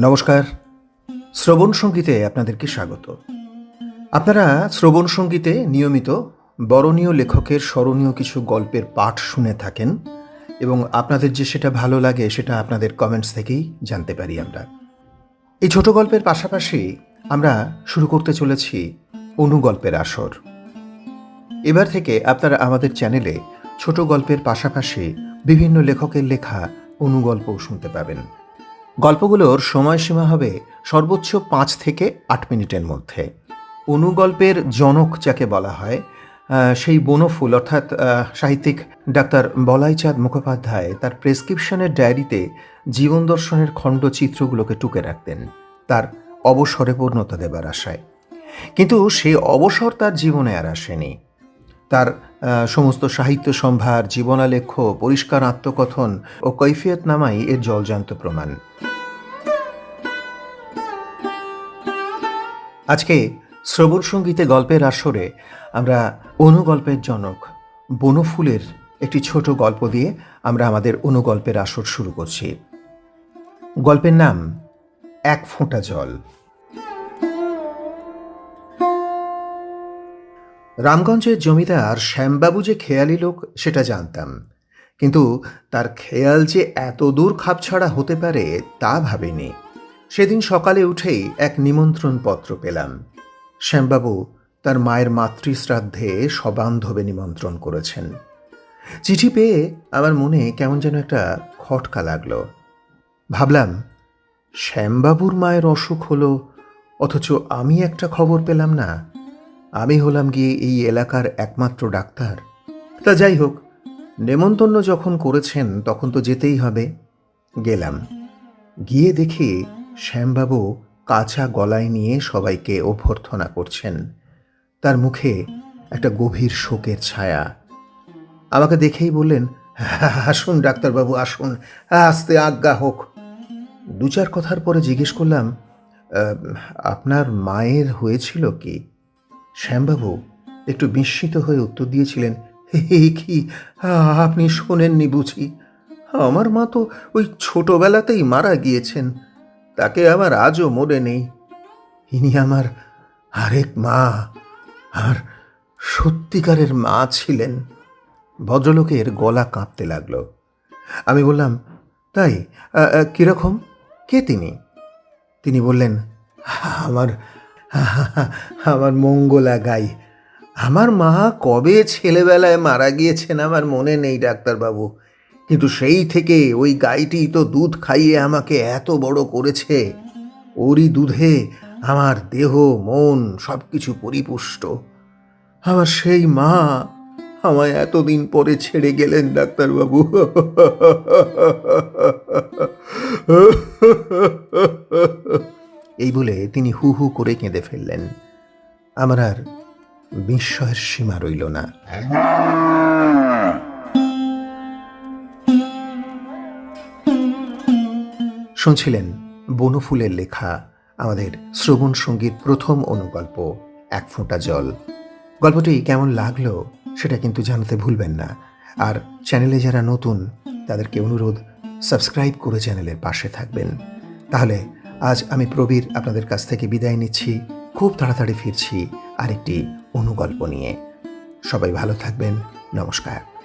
নমস্কার। শ্রবণ সঙ্গীতে আপনাদেরকে স্বাগত। আপনারা শ্রবণ সঙ্গীতে নিয়মিত বরণীয় লেখকের স্মরণীয় কিছু গল্পের পাঠ শুনে থাকেন এবং আপনাদের যে সেটা ভালো লাগে সেটা আপনাদের কমেন্টস থেকেই জানতে পারি আমরা। এই ছোট গল্পের পাশাপাশি আমরা শুরু করতে চলেছি অনুগল্পের আসর। এবার থেকে আপনারা আমাদের চ্যানেলে ছোট গল্পের পাশাপাশি বিভিন্ন লেখকের লেখা অনুগল্পও শুনতে পাবেন। গল্পগুলোর সময়সীমা হবে সর্বোচ্চ পাঁচ থেকে আট মিনিটের মধ্যে। অনুগল্পের জনক যাকে বলা হয় সেই বনফুল অর্থাৎ সাহিত্যিক ডাক্তার বলাইচাঁদ মুখোপাধ্যায় তার প্রেসক্রিপশনের ডায়েরিতে জীবন দর্শনের খণ্ডচিত্রগুলোকে টুকে রাখতেন। তার অবসরে পূর্ণতা দেবার আশায়। কিন্তু সে অবসর তার জীবনে আর আসেনি। তার সমস্ত সাহিত্য সম্ভার, জীবনালেখ্য, পরিষ্কার আত্মকথন ও কৈফিয়ত নামাই এর জলজান্ত প্রমাণ। আজকে শ্রবণ সঙ্গীতে গল্পের আসরে আমরা অনুগল্পের জনক বনফুলের একটি ছোট গল্প দিয়ে আমরা আমাদের অনুগল্পের আসর শুরু করছি। গল্পের নাম, এক ফোঁটা জল। রামগঞ্জের জমিদার শ্যামবাবু যে খেয়ালি লোক, সেটা জানতাম। কিন্তু তার খেয়াল যে এত দূর খাপছাড়া হতে পারে, তা ভাবিনি। সেদিন সকালে উঠেই এক নিমন্ত্রণ পত্র পেলাম। শ্যামবাবু তার মায়ের মাতৃশ্রাদ্ধে সবান্ধবে নিমন্ত্রণ করেছেন। চিঠি পেয়ে আমার মনে কেমন যেন একটা খটকা লাগল। ভাবলাম, শ্যামবাবুর মায়ের অসুখ হলো, অথচ আমি একটা খবর পেলাম না। আমি হলাম গিয়ে এই এলাকার একমাত্র ডাক্তার। তা যাই হোক, নেমন্তন্ন যখন করেছেন তখন তো যেতেই হবে। গেলাম। গিয়ে দেখি শ্যামবাবু কাঁচা গলায় নিয়ে সবাইকে অভ্যর্থনা করছেন। তার মুখে একটা গভীর শোকের ছায়া। আমাকে দেখেই বললেন, আসুন ডাক্তারবাবু, আসুন। আস্তে আজ্ঞা হোক। দু চার কথার পরে জিজ্ঞেস করলাম আপনার মায়ের হয়েছিল কি? শ্যামবাবু একটু বিস্মিত হয়ে উত্তর দিয়েছিলেন হে কি? আপনি শোনেননি বুঝি। আমার মা তো ওই ছোটবেলাতেই মারা গিয়েছেন। তাকে আমার আজও মনে নেই। ইনি আমার আরেক মা, আর সত্যিকারের মা ছিলেন। ভদ্রলোকের গলা কাঁপতে লাগল। আমি বললাম, তাই কীরকম? কে তিনি? তিনি বললেন, আমার আমার মঙ্গলা গাই। আমার মা কবে ছেলেবেলায় মারা গিয়েছেন আমার মনে নেই, ডাক্তারবাবু। কিন্তু সেই থেকে ওই গাইটি তো দুধ খাইয়ে আমাকে এত বড় করেছে। ওরই দুধে আমার দেহ, মন সব কিছু পরিপুষ্ট। আমার সেই মা আমায় এতদিন পরে ছেড়ে গেলেন, ডাক্তারবাবু। এই বলে তিনি হু হু করে কেঁদে ফেললেন। আমার আর বিস্ময়ের সীমা রইল না। শুনছিলেন বনফুলের লেখা আমাদের শ্রবণ সংগীত প্রথম অনুগল্প, এক ফোঁটা জল। গল্পটি কেমন লাগল সেটা কিন্তু জানাতে ভুলবেন না। আর চ্যানেলে যারা নতুন, তাদেরকে অনুরোধ, সাবস্ক্রাইব করে চ্যানেলের পাশে থাকবেন। তাহলে আজ আমি প্রবীর আপনাদের কাছ থেকে বিদায় নিচ্ছি। খুব তাড়াতাড়ি ফিরছি আরেকটি অনুগল্প নিয়ে। সবাই ভালো থাকবেন। নমস্কার।